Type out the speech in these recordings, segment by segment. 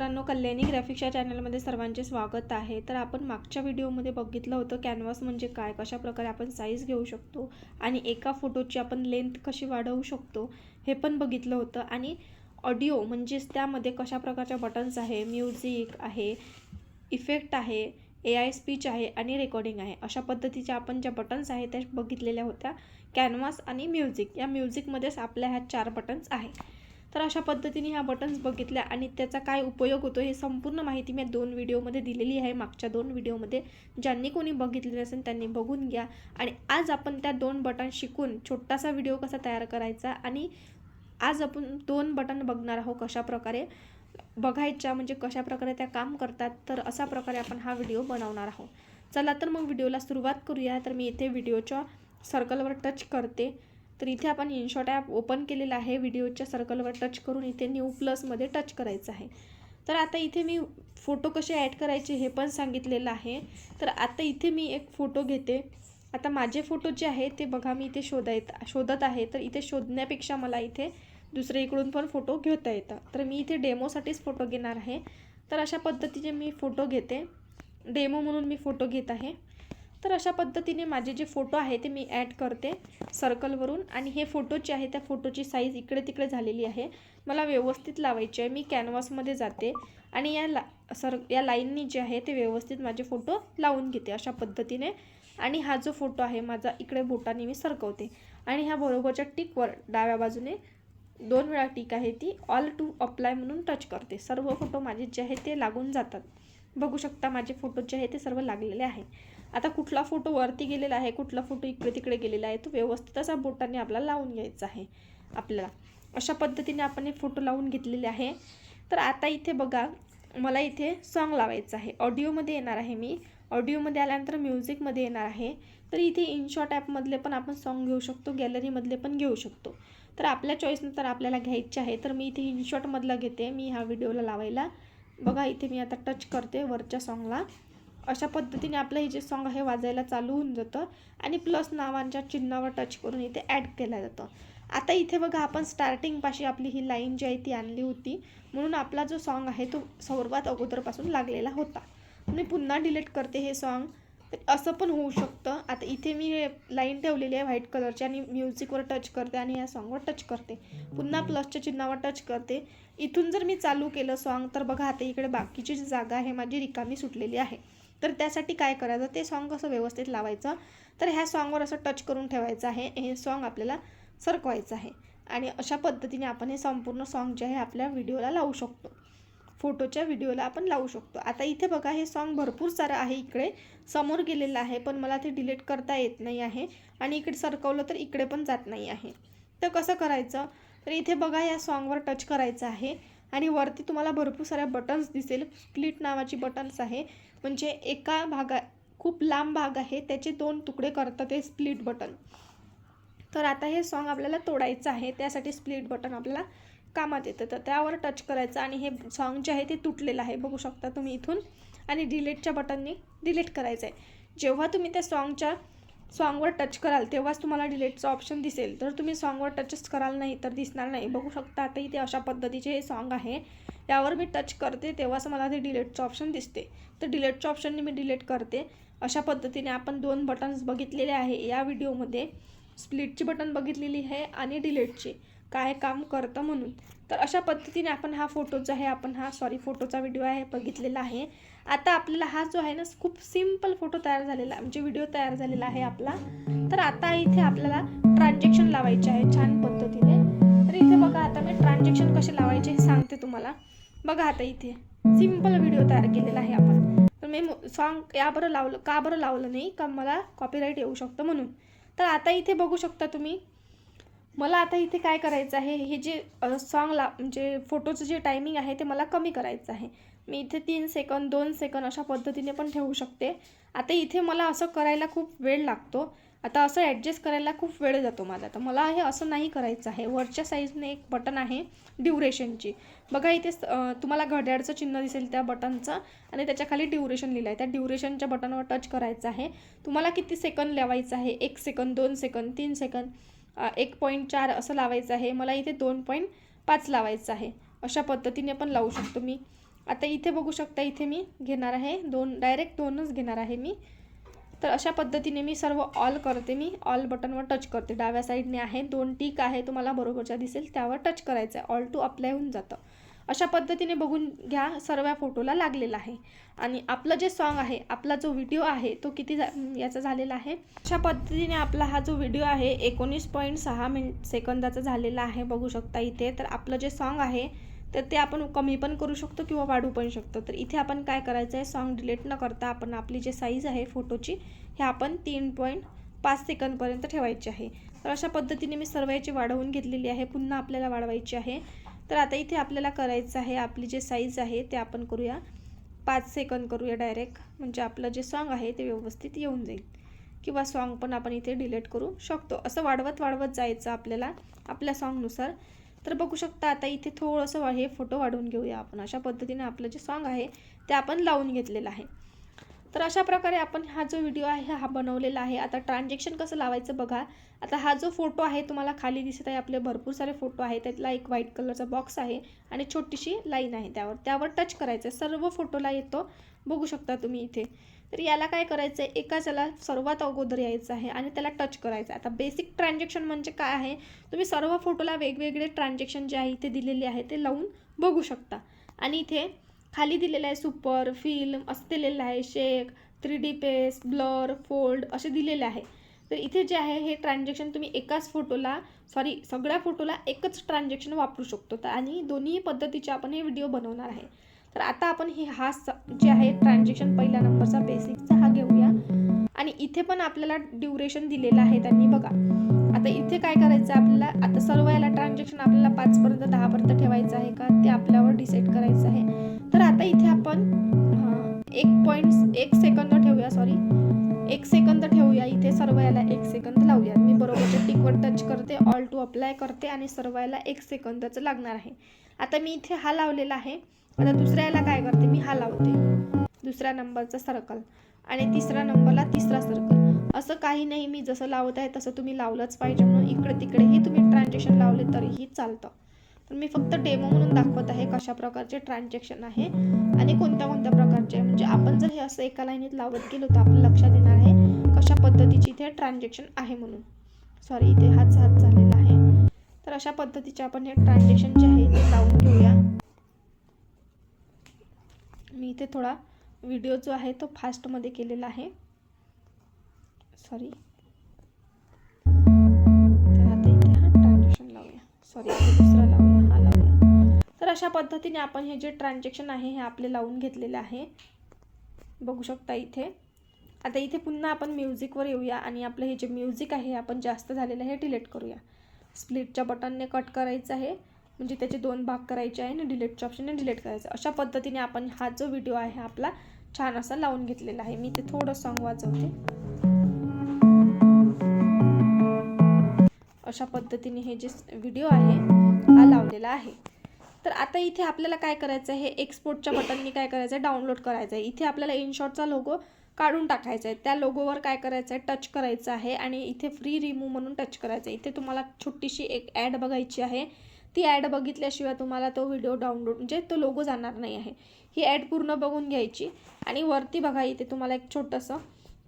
अफिक्षा चॅनलमध्ये सर्वांचे स्वागत आहे. तर आपण मागच्या व्हिडिओमध्ये बघितलं होतं कॅनव्हास म्हणजे काय कशा प्रकारे आपण साईज घेऊ शकतो आणि एका फोटोची आपण लेंथ कशी वाढवू शकतो हे पण बघितलं होतं. आणि ऑडिओ म्हणजेच त्यामध्ये कशा प्रकारच्या बटन्स आहे म्युझिक आहे इफेक्ट आहे ए आय स्पीच आहे आणि रेकॉर्डिंग आहे. अशा पद्धतीच्या आपण ज्या बटन्स आहेत त्या बघितलेल्या होत्या. कॅनव्हास आणि म्युझिक या म्युझिकमध्येच आपल्या ह्या चार बटन्स आहे तर अशा पद्धतीने ह्या बटन्स बघितल्या आणि त्याचा काय उपयोग होतो हे संपूर्ण माहिती मी दोन व्हिडिओमध्ये दिलेली आहे. मागच्या दोन व्हिडिओमध्ये ज्यांनी कोणी बघितले असेल त्यांनी बघून घ्या. आणि आज आपण त्या दोन बटन शिकून छोटासा व्हिडिओ कसा तयार करायचा आणि आज आपण दोन बटन बघणार आहोत कशा प्रकारे बघायच्या म्हणजे कशा प्रकारे त्या काम करतात तर अशा प्रकारे आपण हा व्हिडिओ बनवणार आहोत. चला तर मग व्हिडिओला सुरुवात करूया. तर मी इथे व्हिडिओच्या सर्कलवर टच करते. तर इथे आपण इनशॉट ॲप ओपन केलेलं आहे. व्हिडिओच्या सर्कलवर टच करून इथे न्यू प्लसमध्ये टच करायचं आहे. तर आता इथे मी फोटो कसे ॲड करायचे हे पण सांगितलेलं आहे. तर आता इथे मी एक फोटो घेते. आता माझे फोटो जे आहे ते बघा मी इथे शोधायत शोधत आहे. तर इथे शोधण्यापेक्षा मला इथे दुसऱ्या इकडून पण फोटो घेता येतं. तर मी इथे डेमोसाठीच फोटो घेणार आहे. तर अशा पद्धतीचे मी फोटो घेते. डेमो म्हणून मी फोटो घेत आहे. तर अशा पद्धतीने माझे जे फोटो आहे ते मी ॲड करते सर्कलवरून आणि हे फोटो जे आहे त्या फोटोची साईज इकडे तिकडे झालेली आहे. मला व्यवस्थित लावायची आहे. मी कॅनव्हासमध्ये जाते. आणि या ला सर या लाईननी जे आहे ते व्यवस्थित माझे फोटो लावून घेते अशा पद्धतीने. आणि हा जो फोटो आहे माझा इकडे बोटाने मी सरकवते. आणि ह्या बरोबरच्या टिकवर डाव्या बाजूने दोन वेळा टीक आहे ती. ऑल टू अप्लाय म्हणून टच करते. सर्व फोटो माझे जे आहे ते लागून जातात. बघू शकता माझे फोटो जे आहे ते सर्व लागलेले आहे आता कुठला फोटो वरती गेलेला आहे कुठला फोटो इकडे तिकडे गेलेला आहे तो व्यवस्थित असा बोटाने आपल्याला लावून घ्यायचा आहे आपल्याला. अशा पद्धतीने आपण हे फोटो लावून घेतलेले आहे. तर आता इथे बघा मला इथे सॉन्ग लावायचं आहे. ऑडिओमध्ये येणार आहे मी. ऑडिओमध्ये आल्यानंतर म्युझिकमध्ये येणार आहे. तर इथे इनशॉट ॲपमधले पण आपण सॉन्ग घेऊ शकतो गॅलरीमधले पण घेऊ शकतो. तर आपल्या चॉईसनुसार आपल्याला घ्यायचे आहे. तर मी इथे इनशॉटमधला घेते. मी ह्या व्हिडिओला लावायला. बघा इथे मी आता टच करते वरच्या सॉन्गला अशा पद्धतीने आपलं हे जे सॉन्ग आहे वाजायला चालू होऊन जातं आणि प्लस नावांच्या चिन्हावर टच करून इथे ॲड केलं जातं. आता इथे बघा आपण स्टार्टिंगपाशी आपली ही लाईन जी आहे ती आणली होती. म्हणून आपला जो सॉन्ग आहे तो सर्वात अगोदरपासून लागलेला होता. मी पुन्हा डिलीट करते हे सॉन्ग असं पण होऊ शकतं. आता इथे मी लाईन ठेवलेली आहे व्हाईट कलरची आणि म्युझिकवर टच करते आणि या सॉन्गवर टच करते. पुन्हा प्लसच्या चिन्हावर टच करते. इथून जर मी चालू केलं सॉन्ग तर बघा आता इकडे बाकीची जी जागा आहे माझी रिकामी सुटलेली आहे. तर त्यासाठी काय करायचं? ते सॉन्ग कसं व्यवस्थित लावायचं? तर ह्या सॉन्गवर असं टच करून ठेवायचं आहे. हे सॉन्ग आपल्याला सरकवायचं आहे. आणि अशा पद्धतीने आपण हे संपूर्ण सॉन्ग जे आहे आपल्या व्हिडिओला लावू शकतो. फोटोच्या व्हिडिओला आपण लावू शकतो. आता इथे बघा हे सॉन्ग भरपूर सारं आहे इकडे. समोर गेलेलं आहे पण मला ते डिलीट करता येत नाही आहे. आणि इकडे सरकवलं तर इकडे पण जात नाही आहे. तर कसं करायचं? तर इथे बघा या सॉन्गवर टच करायचं आहे. आणि वरती तुम्हाला भरपूर साऱ्या बटन्स दिसेल. स्प्लिट नावाची बटन्स आहे. म्हणजे एका भागा खूप लांब भाग आहे. त्याचे दोन तुकडे करतात ते स्प्लिट बटन तर आता हे सॉन्ग आपल्याला तोडायचं आहे. त्यासाठी स्प्लिट बटन आपल्याला कामात येतं. तर त्यावर टच करायचं आणि हे सॉन्ग जे आहे ते तुटलेलं आहे. बघू शकता तुम्ही इथून. आणि डिलीटच्या बटननी डिलीट करायचं आहे जेव्हा तुम्ही त्या सॉन्गच्या सॉन्गवर टच कराल तेव्हाच तुम्हाला डिलीटचं ऑप्शन दिसेल. तर तुम्ही सॉन्गवर टचच कराल नाही तर दिसणार नाही. बघू शकता आता इथे अशा पद्धतीचे हे सॉन्ग आहे. यावर मी टच करते तेव्हाच मला ते डिलीटचं ऑप्शन दिसते. तर डिलीटच्या ऑप्शनने मी डिलीट करते. अशा पद्धतीने आपण दोन बटन्स बघितलेले आहे. या व्हिडिओमध्ये स्प्लिटची बटन बघितलेली आहे आणि डिलीटची काय काम करतं म्हणून. तर अशा पद्धतीने आपण हा फोटो जो आहे आपण हा सॉरी फोटोचा व्हिडिओ आहे बघितलेला आहे. आता आपल्याला हा जो आहे ना खूप सिंपल फोटो तयार झालेला म्हणजे व्हिडिओ तयार झालेला आहे आपला. तर आता इथे आपल्याला ट्रान्झॅक्शन लावायचे आहे छान पद्धतीने. तर इथे बघा आता मी ट्रान्झॅक्शन कसे लावायचे हे सांगते तुम्हाला. बघा आता इथे सिंपल व्हिडिओ तयार केलेला आहे आपण. तर मी सॉन्ग या बरं लावलं का बरं लावलं नाही का मला कॉपीराईट येऊ शकतं म्हणून. तर आता इथे बघू शकता तुम्ही मला आता इथे काय करायचं आहे? हे जे सॉंगला म्हणजे फोटोचं जे टायमिंग आहे ते मला कमी करायचं आहे. मी इथे तीन सेकंद दोन सेकंद अशा पद्धतीने पण ठेवू शकते. आता इथे मला असं करायला खूप वेळ लागतो. आता असं ॲडजस्ट करायला खूप वेळ जातो माझा. तर मला हे असं नाही करायचं आहे. वरच्या साईजने एक बटन आहे ड्युरेशनची बघा इथे तुम्हाला घड्याळचं चिन्ह दिसेल त्या बटनचं आणि त्याच्याखाली ड्युरेशन लिहिलं आहे त्या ड्युरेशनच्या बटनवर टच करायचं आहे. तुम्हाला किती सेकंद लावायचं आहे? एक सेकंद दोन सेकंद तीन सेकंद एक पॉईंट चार असं लावायचं आहे. मला इथे दोन पॉईंट पाच लावायचं आहे. अशा पद्धतीने पण लावू शकतो मी. आता इथे बघू शकता इथे मी घेणार आहे दोन डायरेक्ट दोनच घेणार आहे मी. तर अशा पद्धतीने मी सर्व ऑल करते मी. ऑल बटनवर टच करते. डाव्या साईडने आहे दोन टीक आहे तुम्हाला बरोबरच्या दिसेल त्यावर टच करायचं आहे ऑल टू अप्लाय होऊन जातं. अशा पद्धतीने बघून घ्या सर्व फोटोला लागलेला आहे. आणि आपलं जे सॉन्ग आहे आपला जो व्हिडिओ आहे तो किती याचा झालेला आहे. अशा पद्धतीने आपला हा जो व्हिडिओ आहे एकोणीस पॉईंट सहा मिनिट सेकंदाचा झालेला आहे. बघू शकता इथे. तर आपलं जे सॉन्ग आहे तर ते आपण कमी पण करू शकतो किंवा वाढवू पण शकतो. तर इथे आपण काय करायचं आहे? सॉन्ग डिलीट न करता आपण आपली जे साईज आहे फोटोची हे आपण तीन पॉईंट पाच सेकंदपर्यंत ठेवायची आहे. तर अशा पद्धतीने मी सर्व याची वाढवून घेतलेली आहे. पुन्हा आपल्याला वाढवायची आहे. तर आता इथे आपल्याला करायचं आहे आपली जे साईज आहे ते आपण करूया. पाच सेकंद करूया डायरेक्ट म्हणजे आपलं जे सॉन्ग आहे ते व्यवस्थित येऊन जाईल. किंवा सॉन्ग पण आपण इथे डिलीट करू शकतो. असं वाढवत वाढवत जायचं आपल्याला आपल्या सॉन्गनुसार तर बघू शकता आता इथे थोडंसं हे फोटो वाढवून घेऊया आपण. अशा पद्धतीने आपलं जे सॉन्ग आहे ते आपण लावून घेतलेलं आहे. तर अशा प्रकारे आपण हा जो व्हिडिओ आहे हा बनवलेला आहे. आता ट्रान्झॅक्शन कसं लावायचं बघा. आता हा जो फोटो आहे तुम्हाला खाली दिसत आहे आपले भरपूर सारे फोटो आहे त्यातला एक व्हाईट कलरचा बॉक्स आहे आणि छोटीशी लाईन आहे त्यावर. त्यावर टच करायचं आहे सर्व फोटोला येतो. बघू शकता तुम्ही इथे. तर याला काय करायचं आहे एकाच याला सर्वात अगोदर यायचं आहे आणि त्याला टच करायचं आहे आता बेसिक ट्रान्झॅक्शन म्हणजे काय आहे? तुम्ही सर्व फोटोला वेगवेगळे ट्रान्झॅक्शन जे आहे इथे दिलेले आहे ते लावून बघू शकता. आणि इथे खाली दिलेलं आहे सुपर फिल्म असं दिलेलं आहे shake three D pace blur fold असे दिलेले आहे. तर इथे जे आहे हे ट्रान्झॅक्शन तुम्ही एकाच फोटोला सॉरी सगळ्या फोटोला एकच ट्रान्झॅक्शन वापरू शकतो. तर आणि दोन्ही पद्धतीचे आपण हे व्हिडिओ बनवणार आहे. तर आता आपण हे हा जे आहे ट्रान्झॅक्शन पहिल्या नंबरचा बेसिकचा हा घेऊया. आणि इथे पण आपल्याला ड्युरेशन दिलेलं आहे त्यांनी बघा. आता इथे काय करायचं आहे आपल्याला? आता सर्व याला ट्रान्झॅक्शन आपल्याला पाचपर्यंत दहापर्यंत ठेवायचं आहे का? ते आपल्यावर डिसाईड करायचं आहे. तर आता इथे आपण एक पॉईंट एक सेकंद ठेवूया सॉरी एक सेकंद ठेवूया. इथे सर्व याला एक सेकंद लावूया. मी बरोबर टिकवर टच करते ऑल टू अप्लाय करते आणि सर्व याला एक सेकंदच लागणार आहे. आता मी इथे हा लावलेला आहे. आता दुसऱ्या याला काय करते? मी हा लावते. दुसऱ्या नंबरचा सर्कल आणि तिसऱ्या नंबरला तिसरा सर्कल असं काही नाही मी जसं लावत आहे तसं तुम्ही लावलंच पाहिजे म्हणून इकडे तिकडेही तुम्ही ट्रान्झॅक्शन लावले तरीही चालतं. तर मी फक्त डेमो म्हणून दाखवत आहे कशा प्रकारचे ट्रान्झॅक्शन आहे आणि कोणत्या कोणत्या प्रकारचे म्हणजे आपण जर हे असं एका लाईनीत लावत गेलो तर आपलं लक्षात येणार आहे कशा पद्धतीची इथे ट्रान्झॅक्शन आहे म्हणून. सॉरी इथे हाच हात झालेला आहे. तर अशा पद्धतीचे आपण हे ट्रान्झॅक्शन जे आहे ते लावून घेऊया. मी इथे थोडा व्हिडिओ जो आहे तो फास्टमध्ये केलेला आहे. सॉरी अशा पद्धतीने आपण हे जे ट्रान्झॅक्शन आहे हे आपले लावून घेतलेले आहे. बघू शकता इथे. आता इथे पुन्हा आपण म्युझिकवर येऊया आणि आपलं हे जे म्युझिक आहे आपण जास्त झालेलं आहे डिलीट करूया. स्प्लिटच्या बटनने कट करायचं आहे. म्हणजे त्याचे दोन भाग करायचे आहे आणि डिलीटच्या ऑप्शनने डिलीट करायचं अशा पद्धतीने आपण हा जो व्हिडिओ आहे आपला छान असा लावून घेतलेला आहे. मी ते थोडं सॉंग वाजवते. अशा पद्धतीने हे जे व्हिडिओ आहे हा लावलेला आहे. तर आता इथे आपल्याला काय करायचं आहे हे एक्सपोर्टच्या बटननी काय करायचं आहे डाउनलोड करायचं आहे इथे आपल्याला इनशॉटचा लोगो काढून टाकायचा आहे त्या लोगोवर काय करायचं आहे टच करायचं आहे आणि इथे फ्री रिमूव्ह म्हणून टच करायचं आहे इथे तुम्हाला छोटीशी एक ॲड बघायची आहे. ती ॲड बघितल्याशिवाय तुम्हाला तो व्हिडिओ डाउनलोड म्हणजे तो लोगो जाणार नाही आहे. ही ॲड पूर्ण बघून घ्यायची आणि वरती बघा इथे तुम्हाला एक छोटंसं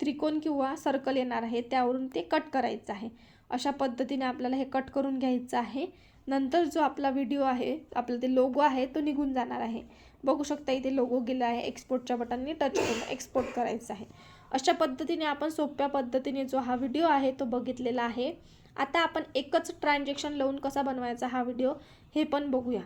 त्रिकोण किंवा सर्कल येणार आहे. त्यावरून ते कट करायचं आहे. अशा पद्धतीने आपल्याला हे कट करून घ्यायचं आहे. नंतर जो आपला व्हिडिओ आहे आपला ते लोगो आहे तो निघून जाणार आहे. बघू शकता इथे लोगो गेला आहे एक्सपोर्टच्या बटनने टच करून एक्सपोर्ट करायचं आहे. अशा पद्धतीने आपण सोप्या पद्धतीने जो हा व्हिडिओ आहे तो बघितलेला आहे. आता आपण एकच ट्रान्झॅक्शन लावून कसा बनवायचा हा व्हिडिओ हे पण बघूया.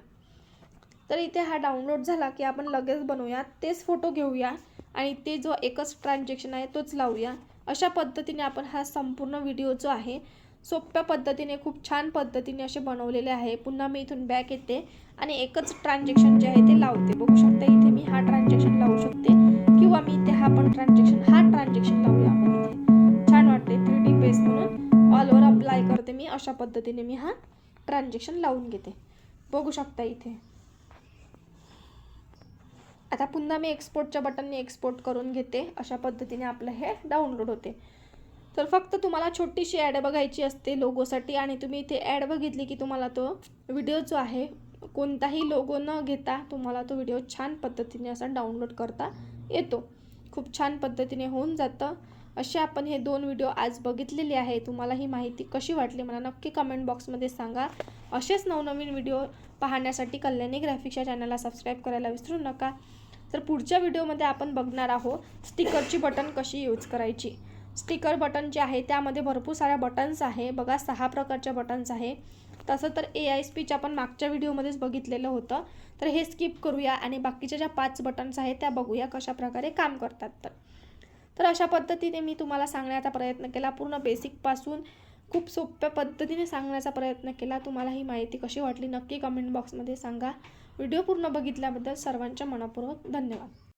तर इथे हा डाउनलोड झाला की आपण लगेच बनवूया. तेच फोटो घेऊया आणि ते जो एकच ट्रान्झॅक्शन आहे तोच लावूया. अशा पद्धतीने आपण हा संपूर्ण व्हिडिओ जो आहे सोप्या पद्धतीने खूप छान पद्धतीने असे बनवलेले आहे. पुन्हा मी इथून बॅक येते आणि एकच ट्रान्झॅक्शन जे आहे ते लावते. बघू शकता इथे मी हा ट्रान्झॅक्शन लावू शकते किंवा मी इथे हा पण ट्रान्झॅक्शन हा ट्रान्झॅक्शन लावूया आपण इथे. छान वाटते थ्री डी बेस म्हणून. ऑल अप्लाय करते मी. अशा पद्धतीने मी हा ट्रान्झॅक्शन लावून घेते. बघू शकता इथे. आता पुन्हा मी एक्सपोर्टच्या बटनने एक्सपोर्ट करून घेते. अशा पद्धतीने आपलं हे डाउनलोड होते. तर फक्त तुम्हाला छोटीशी ॲड बघायची असते लोगोसाठी आणि तुम्ही इथे ॲड बघितली की तुम्हाला तो व्हिडिओ जो आहे कोणताही लोगो न घेता तुम्हाला तो व्हिडिओ छान पद्धतीने असा डाउनलोड करता येतो. खूप छान पद्धतीने होऊन जातं. असे आपण हे दोन व्हिडिओ आज बघितलेले आहे. तुम्हाला ही माहिती कशी वाटली मला नक्की कमेंट बॉक्समध्ये सांगा. असेच नवनवीन व्हिडिओ पाहण्यासाठी कल्याणी ग्राफिक्सच्या चॅनलला सबस्क्राईब करायला विसरू नका. तर पुढच्या व्हिडिओमध्ये आपण बघणार आहोत. स्टिकरची बटन कशी यूज करायची? स्टिकर बटन जे आहे त्यामध्ये भरपूर साऱ्या बटन्स आहे. बघा सहा प्रकारच्या बटन्स आहे. तसं तर ए आय स्पीच आपण मागच्या व्हिडिओमध्येच बघितलेलं होतं. तर हे स्किप करूया आणि बाकीच्या ज्या पाच बटन्स आहेत त्या बघूया कशा प्रकारे काम करतात तर. तर अशा पद्धतीने मी तुम्हाला सांगण्याचा प्रयत्न केला. पूर्ण बेसिकपासून खूप सोप्या पद्धतीने सांगण्याचा प्रयत्न केला. तुम्हाला ही माहिती कशी वाटली नक्की कमेंट बॉक्समध्ये सांगा. व्हिडिओ पूर्ण बघितल्याबद्दल सर्वांच्या मनापूर्वक धन्यवाद.